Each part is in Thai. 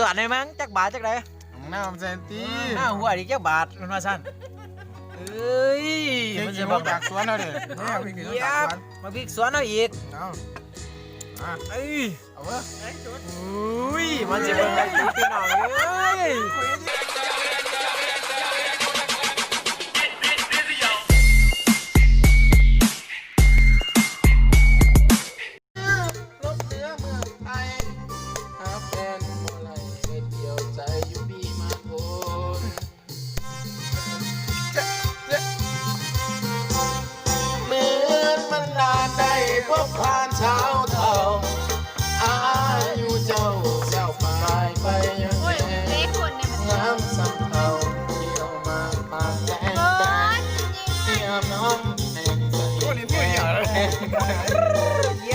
สวนได้มั้งจักบาทจักไดหน้าผมเซนตีหน้าหัวดิจักบาทมันว่าซั่นเอ้ยเก่งมันจริจะงบอกจากสวนเอาดิเนี่ยพี่กินเยียบมาพริกสวนเอาอีกเอาอะเอ้ยเอาเว้ยอุ้ยมันจะเป็นแบบนี้พี่น้องเอ้ย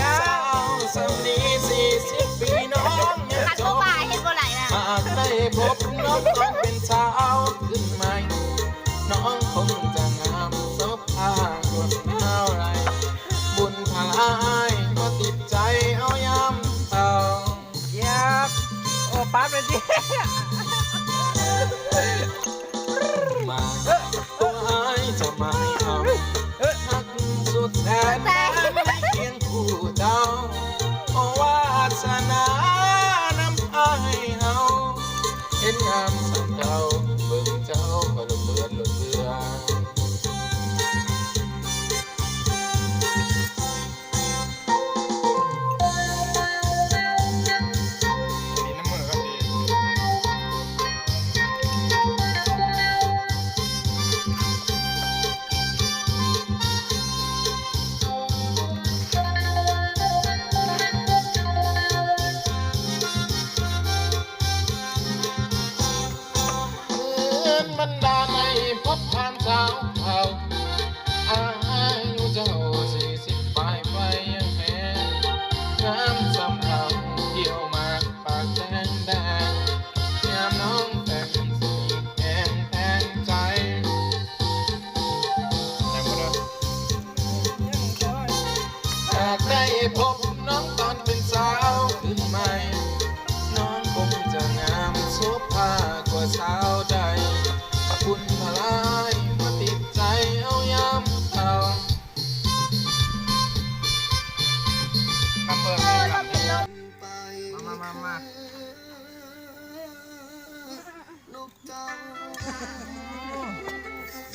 ยาวสำนีสี่สิบปีน้องยังคัดจโบบบ่ายเห็นบ่ไหลนะหากได้พบน้องตอนเป็นสาวขึ้นใหม่ น้องคงจะงามสบทางกว่าเท่าไร บุญพลายก็ติดใจเอายำเต่าเยียบโอ้ปั๊บเลยจิ หากได้พบน้องตอนเป็นสาวขึ้นใหม่ น้องคงจะงามโสภากว่าสาวใดคุณพลายมาติดใจเอายามเท่ามาเปิดให้ครับมามามา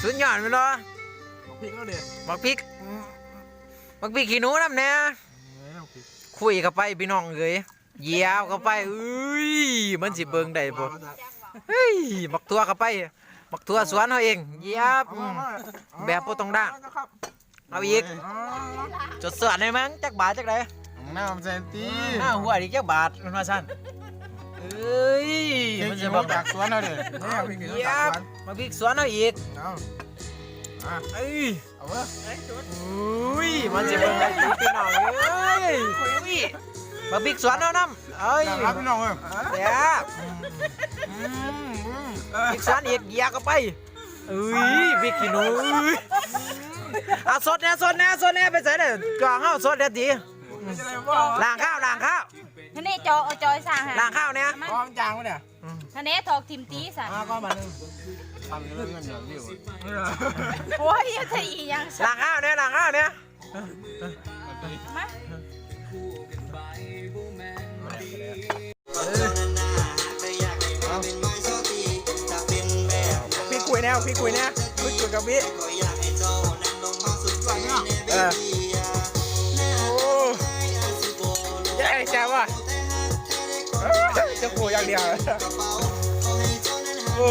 สุดยอดไปเลยพริกแล้วเด็ดบักพริก บักพริกขี้หนูน้ำเนี่ยคุยกับไปพี่น้องเอ้ยเหยียบกับไปอุ้ยมันสิเบิ่งได้บ่เฮ้ยบักทัวกับไปบักทัวสวนเฮาเองเหยียบอืมแบบบ่ต้องด่างเอาอีกจดเสือได้มั้งจักบาทจักไดหน้าผมเซนตีหน้าหัวดิจักบาทมันว่าซั่นเอ้ยเก่งมันจริจะงบอกจากสวนเอาดิเนี่ยพี่กินเหยียบมาพริกสวนเฮาอีกเอาอะเอ้ยเอาเว้ยอุ้ย มันจะเป็นแบบนี้พี่น้องเอ้ยมาบิ๊กสวนเอาน้ำเอ้ยครับพี่น้องเว้ยเดี๋ยวบิ๊กสวนอีกเหยียกเข้าไปอุ้ยบิ๊กขี้หนูอุ้ยเอาสดแน่สดแน่สดแน่ไปใส่เด้อกล่องข้าวสดเด็ดดีล้างข้าวล้างข้าวท่านี้จอเอาจอยสร้างล้างข้าวเนี่ยพร้อมจางวะเนี่ยท่านี้ถอกทิมตีสันมาก็มาหนึ่งทำเรื่องเงินอย่างเดียวโอ้ยอย่าใส่อียังสัล้างข้าวเนี่ยล้างข้าวเนี่ย มาพี่คุยแนวพี่คุยแนวพี่คุยกับพี่เออโอ้ยไอ้แซ่บว่ะจะคุยอย่างเดียวโอ้